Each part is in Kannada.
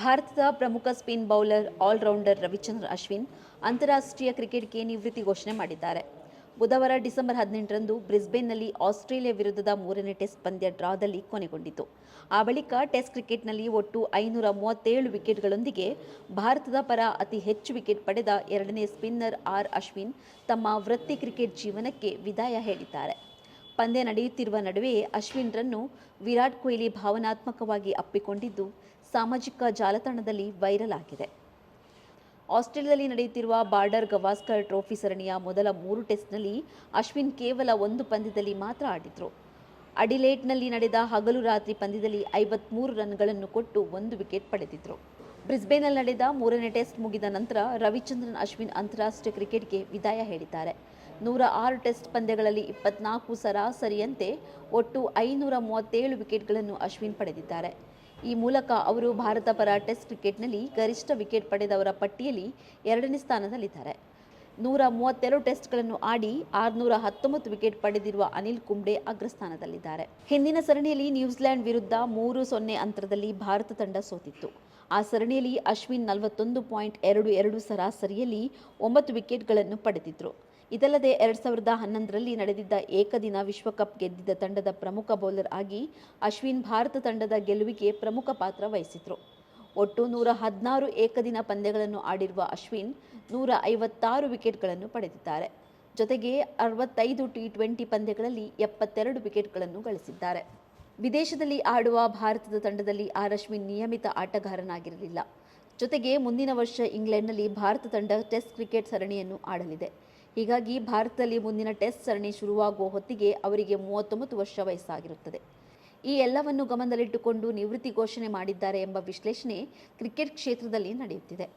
ಭಾರತದ ಪ್ರಮುಖ spin bowler allrounder Ravichandra Ashwin ಅಂತಾರಾಷ್ಟ್ರೀಯ ಕ್ರಿಕೆಟ್ಗೆ ನಿವೃತ್ತಿ ಘೋಷಣೆ ಮಾಡಿದ್ದಾರೆ. ಬುಧವಾರ ಡಿಸೆಂಬರ್ ಹದಿನೆಂಟರಂದು ಬ್ರಿಸ್ಬೇನ್ನಲ್ಲಿ ಆಸ್ಟ್ರೇಲಿಯಾ ವಿರುದ್ಧದ ಮೂರನೇ ಟೆಸ್ಟ್ ಪಂದ್ಯ ಡ್ರಾದಲ್ಲಿ ಕೊನೆಗೊಂಡಿತು. ಆ ಬಳಿಕ ಟೆಸ್ಟ್ ಕ್ರಿಕೆಟ್ನಲ್ಲಿ ಒಟ್ಟು ಐನೂರ ಮೂವತ್ತೇಳು ವಿಕೆಟ್ಗಳೊಂದಿಗೆ ಭಾರತದ ಪರ ಅತಿ ಹೆಚ್ಚು ವಿಕೆಟ್ ಪಡೆದ ಎರಡನೇ ಸ್ಪಿನ್ನರ್ ಆರ್ ಅಶ್ವಿನ್ ತಮ್ಮ ವೃತ್ತಿ ಕ್ರಿಕೆಟ್ ಜೀವನಕ್ಕೆ ವಿದಾಯ ಹೇಳಿದ್ದಾರೆ. ಪಂದ್ಯ ನಡೆಯುತ್ತಿರುವ ನಡುವೆಯೇ ಅಶ್ವಿನ್ರನ್ನು ವಿರಾಟ್ ಕೊಹ್ಲಿ ಭಾವನಾತ್ಮಕವಾಗಿ ಅಪ್ಪಿಕೊಂಡಿದ್ದು ಸಾಮಾಜಿಕ ಜಾಲತಾಣದಲ್ಲಿ ವೈರಲ್ ಆಗಿದೆ. ಆಸ್ಟ್ರೇಲಿಯಾದಲ್ಲಿ ನಡೆಯುತ್ತಿರುವ ಬಾರ್ಡರ್ ಗವಾಸ್ಕರ್ ಟ್ರೋಫಿ ಸರಣಿಯ ಮೊದಲ ಮೂರು ಟೆಸ್ಟ್ನಲ್ಲಿ ಅಶ್ವಿನ್ ಕೇವಲ ಒಂದು ಪಂದ್ಯದಲ್ಲಿ ಮಾತ್ರ ಆಡಿದ್ರು. ಅಡಿಲೇಟ್ನಲ್ಲಿ ನಡೆದ ಹಗಲು ರಾತ್ರಿ ಪಂದ್ಯದಲ್ಲಿ ಐವತ್ಮೂರು ರನ್ಗಳನ್ನು ಕೊಟ್ಟು ಒಂದು ವಿಕೆಟ್ ಪಡೆದಿದ್ರು. ಬ್ರಿಸ್ಬೇನಲ್ಲಿ ನಡೆದ ಮೂರನೇ ಟೆಸ್ಟ್ ಮುಗಿದ ನಂತರ ರವಿಚಂದ್ರನ್ ಅಶ್ವಿನ್ ಅಂತಾರಾಷ್ಟ್ರೀಯ ಕ್ರಿಕೆಟ್ಗೆ ವಿದಾಯ ಹೇಳಿದ್ದಾರೆ. ನೂರ ಆರು ಟೆಸ್ಟ್ ಪಂದ್ಯಗಳಲ್ಲಿ ಇಪ್ಪತ್ನಾಲ್ಕು ಸರಾಸರಿಯಂತೆ ಒಟ್ಟು ಐನೂರ ಮೂವತ್ತೇಳು ವಿಕೆಟ್ಗಳನ್ನು ಅಶ್ವಿನ್ ಪಡೆದಿದ್ದಾರೆ. ಈ ಮೂಲಕ ಅವರು ಭಾರತ ಪರ ಟೆಸ್ಟ್ ಕ್ರಿಕೆಟ್ನಲ್ಲಿ ಗರಿಷ್ಠ ವಿಕೆಟ್ ಪಡೆದವರ ಪಟ್ಟಿಯಲ್ಲಿ ಎರಡನೇ ಸ್ಥಾನದಲ್ಲಿದ್ದಾರೆ. ನೂರ ಮೂವತ್ತೆರಡು ಟೆಸ್ಟ್ಗಳನ್ನು ಆಡಿ ಆರುನೂರ ಹತ್ತೊಂಬತ್ತು ವಿಕೆಟ್ ಪಡೆದಿರುವ ಅನಿಲ್ ಕುಂಬ್ಳೆ ಅಗ್ರಸ್ಥಾನದಲ್ಲಿದ್ದಾರೆ. ಹಿಂದಿನ ಸರಣಿಯಲ್ಲಿ ನ್ಯೂಜಿಲೆಂಡ್ ವಿರುದ್ಧ ಮೂರು ಸೊನ್ನೆ ಅಂತರದಲ್ಲಿ ಭಾರತ ತಂಡ ಸೋತಿತ್ತು. ಆ ಸರಣಿಯಲ್ಲಿ ಅಶ್ವಿನ್ ನಲವತ್ತೊಂದು ಪಾಯಿಂಟ್ ಎರಡು ಎರಡು ಸರಾಸರಿಯಲ್ಲಿ ಒಂಬತ್ತು ವಿಕೆಟ್ಗಳನ್ನು ಪಡೆದಿದ್ರು. ಇದಲ್ಲದೆ ಎರಡ್ ಸಾವಿರದ ಹನ್ನೊಂದರಲ್ಲಿ ನಡೆದಿದ್ದ ಏಕದಿನ ವಿಶ್ವಕಪ್ ಗೆದ್ದಿದ್ದ ತಂಡದ ಪ್ರಮುಖ ಬೌಲರ್ ಆಗಿ ಅಶ್ವಿನ್ ಭಾರತ ತಂಡದ ಗೆಲುವಿಗೆ ಪ್ರಮುಖ ಪಾತ್ರ ವಹಿಸಿದ್ರು. ಒಟ್ಟು ನೂರ ಹದಿನಾರು ಏಕದಿನ ಪಂದ್ಯಗಳನ್ನು ಆಡಿರುವ ಅಶ್ವಿನ್ ನೂರ ಐವತ್ತಾರು ವಿಕೆಟ್ಗಳನ್ನು ಪಡೆದಿದ್ದಾರೆ. ಜೊತೆಗೆ ಅರವತ್ತೈದು ಟಿ ಟ್ವೆಂಟಿ ಪಂದ್ಯಗಳಲ್ಲಿ ಎಪ್ಪತ್ತೆರಡು ವಿಕೆಟ್ಗಳನ್ನು ಗಳಿಸಿದ್ದಾರೆ. ವಿದೇಶದಲ್ಲಿ ಆಡುವ ಭಾರತದ ತಂಡದಲ್ಲಿ ಆರ್ ಅಶ್ವಿನ್ ನಿಯಮಿತ ಆಟಗಾರನಾಗಿರಲಿಲ್ಲ. ಜೊತೆಗೆ ಮುಂದಿನ ವರ್ಷ ಇಂಗ್ಲೆಂಡ್ನಲ್ಲಿ ಭಾರತ ತಂಡ ಟೆಸ್ಟ್ ಕ್ರಿಕೆಟ್ ಸರಣಿಯನ್ನು ಆಡಲಿದೆ. ಹೀಗಾಗಿ ಭಾರತದಲ್ಲಿ ಮುಂದಿನ ಟೆಸ್ಟ್ ಸರಣಿ ಶುರುವಾಗುವ ಹೊತ್ತಿಗೆ ಅವರಿಗೆ ಮೂವತ್ತೊಂಬತ್ತು ವರ್ಷ ವಯಸ್ಸಾಗಿರುತ್ತದೆ. ಈ ಎಲ್ಲವನ್ನು ಗಮನದಲ್ಲಿಟ್ಟುಕೊಂಡು ನಿವೃತ್ತಿ ಘೋಷಣೆ ಮಾಡಿದ್ದಾರೆ ಎಂಬ ವಿಶ್ಲೇಷಣೆ ಕ್ರಿಕೆಟ್ ಕ್ಷೇತ್ರದಲ್ಲಿ ನಡೆಯುತ್ತಿದೆ.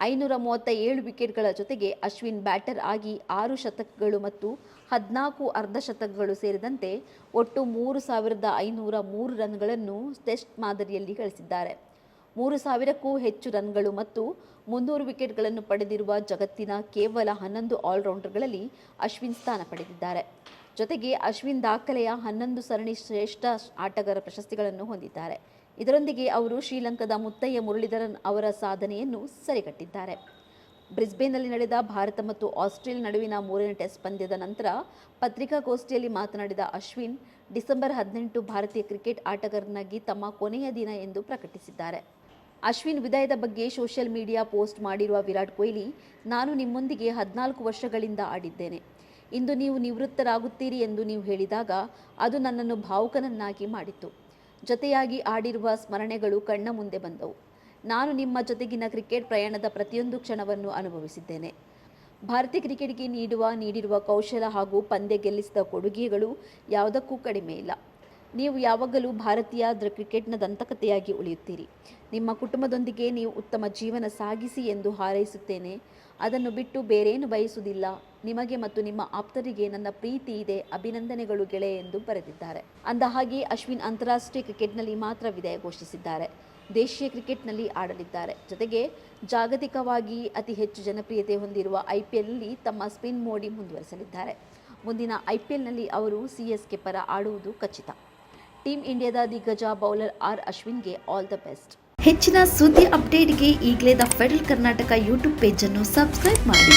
ಐನೂರ ಮೂವತ್ತ ಏಳು ವಿಕೆಟ್ಗಳ ಜೊತೆಗೆ ಅಶ್ವಿನ್ ಬ್ಯಾಟರ್ ಆಗಿ ಆರು ಶತಕಗಳು ಮತ್ತು ಹದಿನಾಲ್ಕು ಅರ್ಧ ಶತಕಗಳು ಸೇರಿದಂತೆ ಒಟ್ಟು ಮೂರು ಸಾವಿರದ ಐನೂರ ಮೂರು ರನ್ಗಳನ್ನು ಟೆಸ್ಟ್ ಮಾದರಿಯಲ್ಲಿ ಗಳಿಸಿದ್ದಾರೆ. ಮೂರು ಸಾವಿರಕ್ಕೂ ಹೆಚ್ಚು ರನ್ಗಳು ಮತ್ತು ಮುನ್ನೂರು ವಿಕೆಟ್ಗಳನ್ನು ಪಡೆದಿರುವ ಜಗತ್ತಿನ ಕೇವಲ ಹನ್ನೊಂದು ಆಲ್ರೌಂಡರ್ಗಳಲ್ಲಿ ಅಶ್ವಿನ್ ಸ್ಥಾನ ಪಡೆದಿದ್ದಾರೆ. ಜೊತೆಗೆ ಅಶ್ವಿನ್ ದಾಖಲೆಯ ಹನ್ನೊಂದು ಸರಣಿ ಶ್ರೇಷ್ಠ ಆಟಗಾರ ಪ್ರಶಸ್ತಿಗಳನ್ನು ಹೊಂದಿದ್ದಾರೆ. ಇದರೊಂದಿಗೆ ಅವರು ಶ್ರೀಲಂಕಾದ ಮುತ್ತಯ್ಯ ಮುರಳೀಧರನ್ ಅವರ ಸಾಧನೆಯನ್ನು ಸರಿಗಟ್ಟಿದ್ದಾರೆ. ಬ್ರಿಸ್ಬೇನ್ನಲ್ಲಿ ನಡೆದ ಭಾರತ ಮತ್ತು ಆಸ್ಟ್ರೇಲಿಯಾ ನಡುವಿನ ಮೂರನೇ ಟೆಸ್ಟ್ ಪಂದ್ಯದ ನಂತರ ಪತ್ರಿಕಾಗೋಷ್ಠಿಯಲ್ಲಿ ಮಾತನಾಡಿದ ಅಶ್ವಿನ್, ಡಿಸೆಂಬರ್ ಹದಿನೆಂಟು ಭಾರತೀಯ ಕ್ರಿಕೆಟ್ ಆಟಗಾರನಾಗಿ ತಮ್ಮ ಕೊನೆಯ ದಿನ ಎಂದು ಪ್ರಕಟಿಸಿದ್ದಾರೆ. ಅಶ್ವಿನ್ ವಿದಾಯದ ಬಗ್ಗೆ ಸೋಷಿಯಲ್ ಮೀಡಿಯಾ ಪೋಸ್ಟ್ ಮಾಡಿರುವ ವಿರಾಟ್ ಕೊಹ್ಲಿ, ನಾನು ನಿಮ್ಮೊಂದಿಗೆ ಹದಿನಾಲ್ಕು ವರ್ಷಗಳಿಂದ ಆಡಿದ್ದೇನೆ. ಇಂದು ನೀವು ನಿವೃತ್ತರಾಗುತ್ತೀರಿ ಎಂದು ನೀವು ಹೇಳಿದಾಗ ಅದು ನನ್ನನ್ನು ಭಾವುಕನನ್ನಾಗಿ ಮಾಡಿತು ಜೊತೆಯಾಗಿ ಆಡಿರುವ ಸ್ಮರಣೆಗಳು ಕಣ್ಣ ಮುಂದೆ ಬಂದವು. ನಾನು ನಿಮ್ಮ ಜೊತೆಗಿನ ಕ್ರಿಕೆಟ್ ಪ್ರಯಾಣದ ಪ್ರತಿಯೊಂದು ಕ್ಷಣವನ್ನು ಅನುಭವಿಸಿದ್ದೇನೆ. ಭಾರತೀಯ ಕ್ರಿಕೆಟ್ಗೆ ನೀಡುವ ನೀಡಿರುವ ಕೌಶಲ ಹಾಗೂ ಪಂದ್ಯ ಗೆಲ್ಲಿಸಿದ ಕೊಡುಗೆಗಳು ಯಾವುದಕ್ಕೂ ಕಡಿಮೆ ಇಲ್ಲ. ನೀವು ಯಾವಾಗಲೂ ಭಾರತೀಯ ಕ್ರಿಕೆಟ್ನ ದಂತಕಥೆಯಾಗಿ ಉಳಿಯುತ್ತೀರಿ. ನಿಮ್ಮ ಕುಟುಂಬದೊಂದಿಗೆ ನೀವು ಉತ್ತಮ ಜೀವನ ಸಾಗಿಸಿ ಎಂದು ಹಾರೈಸುತ್ತೇನೆ. ಅದನ್ನು ಬಿಟ್ಟು ಬೇರೇನು ಬಯಸುವುದಿಲ್ಲ. ನಿಮಗೆ ಮತ್ತು ನಿಮ್ಮ ಆಪ್ತರಿಗೆ ನನ್ನ ಪ್ರೀತಿ ಇದೆ. ಅಭಿನಂದನೆಗಳು ಗೆಳೆ ಎಂದು ಬರೆದಿದ್ದಾರೆ. ಅಂದ ಹಾಗೆ ಅಶ್ವಿನ್ ಅಂತಾರಾಷ್ಟ್ರೀಯ ಕ್ರಿಕೆಟ್ನಲ್ಲಿ ಮಾತ್ರ ವಿದಾಯ ಘೋಷಿಸಿದ್ದಾರೆ. ದೇಶೀಯ ಕ್ರಿಕೆಟ್ನಲ್ಲಿ ಆಡಲಿದ್ದಾರೆ. ಜೊತೆಗೆ ಜಾಗತಿಕವಾಗಿ ಅತಿ ಹೆಚ್ಚು ಜನಪ್ರಿಯತೆ ಹೊಂದಿರುವ ಐ ಪಿ ಎಲ್ನಲ್ಲಿ ತಮ್ಮ ಸ್ಪಿನ್ ಮೋಡಿ ಮುಂದುವರೆಸಲಿದ್ದಾರೆ. ಮುಂದಿನ ಐ ಪಿ ಎಲ್ನಲ್ಲಿ ಅವರು ಸಿ ಎಸ್ ಕೆ ಪರ ಆಡುವುದು ಖಚಿತ. ಟೀಮ್ ಇಂಡಿಯಾದ ದಿಗ್ಗಜ ಬೌಲರ್ ಆರ್ ಅಶ್ವಿನ್ಗೆ ಆಲ್ ದ ಬೆಸ್ಟ್ ಹೆಚ್ಚಿನ ಸುದ್ದಿ ಅಪ್ಡೇಟ್ಗೆ ಈಗಲೇ ದ ಫೆಡರಲ್ ಕರ್ನಾಟಕ ಯೂಟ್ಯೂಬ್ ಪೇಜನ್ನು ಸಬ್ಸ್ಕ್ರೈಬ್ ಮಾಡಿ.